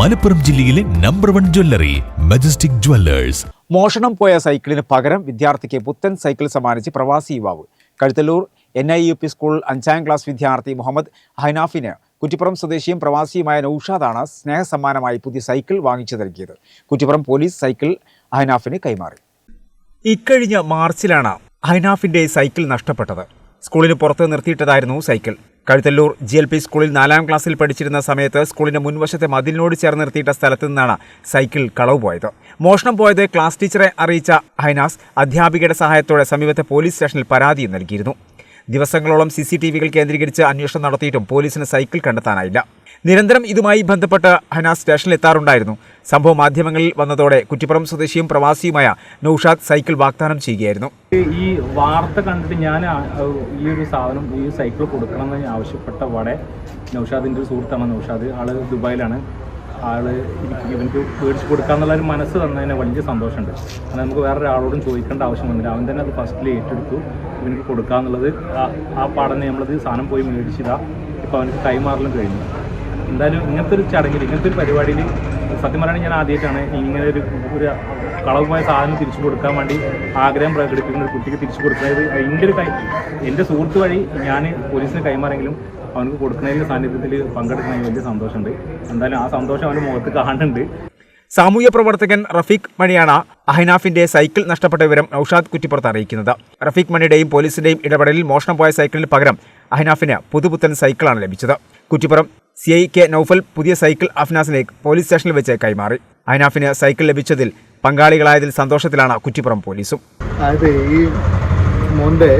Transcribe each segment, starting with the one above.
മലപ്പുറം ജില്ലയിലെ number one jewellery Majestic Jewellers മോഷണം പോയ സൈക്കിളിന് പകരം വിദ്യാർത്ഥിക്ക് പുത്തൻ സൈക്കിൾ സമ്മാനിച്ച് പ്രവാസി യുവാവ്. Kazhuthallur N I U P school അഞ്ചാം ക്ലാസ് വിദ്യാർത്ഥി മുഹമ്മദ് ഹൈനാഫിന് കുറ്റിപ്പുറം സ്വദേശിയും പ്രവാസിയുമായ നൌഷാദാണ് സ്നേഹസമ്മാനമായി പുതിയ സൈക്കിൾ വാങ്ങിച്ചു നൽകിയത്. കുറ്റിപ്പുറം പോലീസ് സൈക്കിൾ ഹൈനാഫിന് കൈമാറി. ഇക്കഴിഞ്ഞ മാർച്ചിലാണ് ഹൈനാഫിന്റെ സൈക്കിൾ നഷ്ടപ്പെട്ടത്. സ്കൂളിന് പുറത്ത് നിർത്തിയിട്ടതായിരുന്നു cycle. Kazhuthallur G L P സ്കൂളിൽ നാലാം ക്ലാസ്സിൽ പഠിച്ചിരുന്ന സമയത്ത് സ്കൂളിന്റെ മുൻവശത്തെ മതിലിനോട് ചേർന്ന് നിർത്തിയിട്ട സ്ഥലത്തു നിന്നാണ് സൈക്കിൾ കളവ് പോയത്. മോഷണം പോയത് ക്ലാസ് ടീച്ചറെ അറിയിച്ച ഹൈനാസ്. അധ്യാപികയുടെ സഹായത്തോടെ സമീപത്തെ പോലീസ് സ്റ്റേഷനിൽ പരാതിയും നൽകിയിരുന്നു. ദിവസങ്ങളോളം സി സി ടി വികൾ കേന്ദ്രീകരിച്ച് അന്വേഷണം നടത്തിയിട്ടും പോലീസിന് സൈക്കിൾ കണ്ടെത്താനായില്ല. നിരന്തരം ഇതുമായി ബന്ധപ്പെട്ട് ഹനാസ് സ്റ്റേഷനിൽ എത്താറുണ്ടായിരുന്നു. സംഭവം മാധ്യമങ്ങളിൽ വന്നതോടെ കുറ്റിപ്പുറം സ്വദേശിയും പ്രവാസിയുമായ നൌഷാദ് സൈക്കിൾ വാഗ്ദാനം ചെയ്യുകയായിരുന്നു. ഈ വാർത്ത കണ്ടിട്ട് ഞാൻ ഈ ഒരു സാധനം ഈ സൈക്കിൾ കൊടുക്കണം എന്ന് ഞാൻ ആവശ്യപ്പെട്ട വടെ നൌഷാദിന്റെ ഒരു സുഹൃത്താണ് നൌഷാദ്. ആൾ ദുബായിലാണ്. ആൾ എനിക്ക് ഇവനക്ക് മേടിച്ച് കൊടുക്കാന്നുള്ള ഒരു മനസ്സ് തന്നതിന് വലിയ സന്തോഷമുണ്ട്. അത് നമുക്ക് വേറെ ഒരാളോടും ചോദിക്കേണ്ട ആവശ്യം വന്നില്ല. അവൻ തന്നെ അത് ഫസ്റ്റിൽ ഏറ്റെടുത്തു. ഇവനിക്ക് കൊടുക്കാന്നുള്ളത് ആ- ആ പാടനെ നമ്മളത് സാധനം പോയി മേടിച്ചതാ. ഇപ്പോൾ അവനക്ക് കൈമാറലും കഴിഞ്ഞു. എന്തായാലും ഇങ്ങനത്തെ ഒരു ചടങ്ങിൽ ഇങ്ങനത്തെ ഒരു പരിപാടിയിൽ സത്യം പറയുകയാണെങ്കിൽ ഞാൻ ആദ്യമായിട്ടാണ് ഇങ്ങനെ ഒരു ഒരു കളവുമായ സാധനം തിരിച്ചു കൊടുക്കാൻ വേണ്ടി ആഗ്രഹം പ്രകടിപ്പിക്കുന്ന ഒരു കുട്ടിക്ക് തിരിച്ചു കൊടുക്കുന്നത്. എന്റെ ഒരു കൈ എന്റെ സുഹൃത്ത് വഴി ഞാൻ പോലീസിന് കൈമാറെങ്കിലും അവനക്ക് കൊടുക്കുന്നതിന്റെ സാന്നിധ്യത്തിൽ പങ്കെടുക്കുന്നതിന് വലിയ സന്തോഷമുണ്ട്. എന്തായാലും ആ സന്തോഷം അവന്റെ മുഖത്ത് കാണുന്നുണ്ട്. സാമൂഹ്യ പ്രവർത്തകൻ റഫീഖ് മണിയാണ് അഹ്നാഫിന്റെ സൈക്കിൾ നഷ്ടപ്പെട്ട വിവരം നൌഷാദ് കുറ്റിപ്പുറത്ത് അറിയിക്കുന്നത്. റഫീഖ് മണിയുടെയും പോലീസിന്റെയും ഇടപെടലിൽ മോഷണം പോയ സൈക്കിളിന് പകരം അഹ്നാഫിന് പുതുപുത്തൻ സൈക്കിളാണ് ലഭിച്ചത്. Kuttippuram C I K Naufal പുതിയ സൈക്കിൾ അഫ്നാസിനെ പോലീസ് സ്റ്റേഷനിൽ വെച്ച് കൈമാറി. അഹ്നാഫിന് സൈക്കിൾ ലഭിച്ചതിൽ പങ്കാളികളായതിൽ സന്തോഷത്തിലാണ് കുറ്റിപ്പുറം പോലീസും. അതായത് ഈ മോന്റെ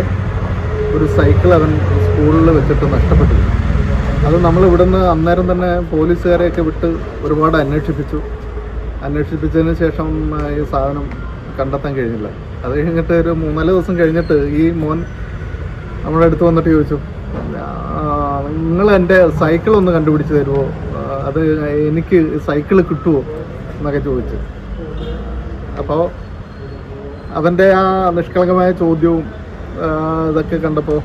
ഒരു സൈക്കിൾ അവൻ സ്കൂളിൽ വെച്ചിട്ട് നഷ്ടപ്പെട്ടു അത് നമ്മൾ ഇവിടുന്ന് അന്നേരം തന്നെ പോലീസുകാരെയൊക്കെ വിട്ട് ഒരുപാട് അന്വേഷിപ്പിച്ചു. അന്വേഷിപ്പിച്ചതിന് ശേഷം ഈ സാധനം കണ്ടെത്താൻ കഴിഞ്ഞില്ല. അത് കഴിഞ്ഞിട്ട് ഒരു മൂന്നാൽ ദിവസം കഴിഞ്ഞിട്ട് ഈ മോൻ നമ്മുടെ അടുത്ത് വന്നിട്ട് ചോദിച്ചു നിങ്ങൾ എന്റെ സൈക്കിൾ ഒന്ന് കണ്ടുപിടിച്ച് തരുമോ അത് എനിക്ക് സൈക്കിൾ കിട്ടുമോ എന്നൊക്കെ ചോദിച്ചു. അപ്പോൾ അവന്റെ ആ നിഷ്കളങ്കമായ ചോദ്യവും ഇതൊക്കെ കണ്ടപ്പോൾ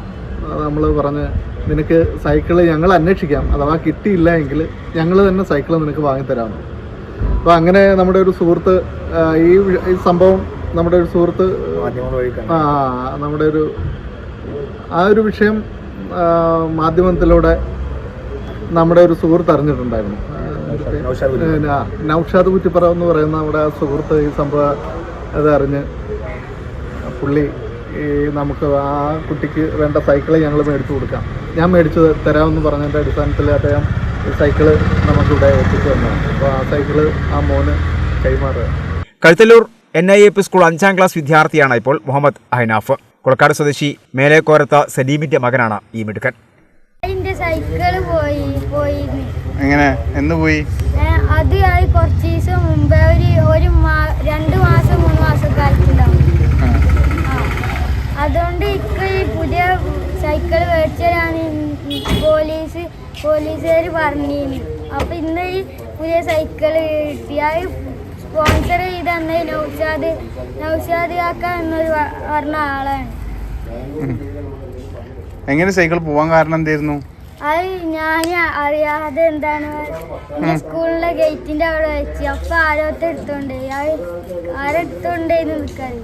നമ്മൾ പറഞ്ഞ് നിനക്ക് സൈക്കിൾ ഞങ്ങൾ അന്വേഷിക്കാം. അഥവാ കിട്ടിയില്ല എങ്കിൽ ഞങ്ങൾ തന്നെ സൈക്കിൾ നിനക്ക് വാങ്ങിത്തരാമോ അപ്പോൾ അങ്ങനെ നമ്മുടെ ഒരു സുഹൃത്ത് ഈ സംഭവം നമ്മുടെ ഒരു സുഹൃത്ത് ആ നമ്മുടെ ഒരു ആ ഒരു വിഷയം മാധ്യമത്തിലൂടെ നമ്മുടെ ഒരു സുഹൃത്ത് അറിഞ്ഞിട്ടുണ്ടായിരുന്നു. നൌഷാദ് കുറ്റിപ്പുറം. എന്ന് പറയുന്ന നമ്മുടെ ആ സുഹൃത്ത് ഈ സംഭവം അതറിഞ്ഞ് അറിഞ്ഞ് പുള്ളി ഈ നമുക്ക് ആ കുട്ടിക്ക് വേണ്ട സൈക്കിൾ ഞങ്ങൾ മേടിച്ചു കൊടുക്കാം. ഞാൻ മേടിച്ചു തരാമെന്ന് പറഞ്ഞതിന്റെ അടിസ്ഥാനത്തിൽ അദ്ദേഹം സൈക്കിൾ നമുക്കിവിടെ എത്തിച്ചു തന്നതാണ് അപ്പോൾ ആ സൈക്കിൾ ആ മോന് കൈമാറുക. Kazhuthallur N I A P school അഞ്ചാം ക്ലാസ് വിദ്യാർത്ഥിയാണ് ഇപ്പോൾ മുഹമ്മദ് അഹ്നാഫ്. കൊളക്കാട് സ്വദേശി മേലേക്കോരത്ത സലീമിന്റെ മകനാണ് ഈ മിടുക്കൻ. എന്റെ സൈക്കിൾ പോയി പോയി. എങ്ങനെ? എന്ന് പോയി? അത് ആയി കുറച്ച് ദിവസം മുമ്പേ ഒരു ഒരു രണ്ട് മാസം മൂന്ന് മാസം ആയിട്ടുണ്ടാവും ആ. അതുകൊണ്ട് ഇക്ക ഈ പുതിയ സൈക്കിൾ മേടിച്ചതാണ് പോലീസ് പോലീസുകാർ പറഞ്ഞിരുന്നു. അപ്പൊ ഇന്ന് ഈ പുതിയ സൈക്കിൾ കിട്ടി. അത് സ്പോൺസർ ചെയ്ത് അന്ന് നൗഷാദ് നൗഷാദ് കാക്ക എന്നൊരു പറഞ്ഞ ആളാണ്. എങ്ങനെ സൈക്കിൾ പോവാൻ കാരണം എന്തായിരുന്നു? അത് ഞാൻ അറിയാതെ എന്താണ് സ്കൂളിലെ ഗേറ്റിന്റെ അവിടെ വെച്ച്. അപ്പൊ ആരോത്തെ എടുത്തോണ്ടേ. ആരെടുത്തോണ്ടേന്ന് നിൽക്കാറ്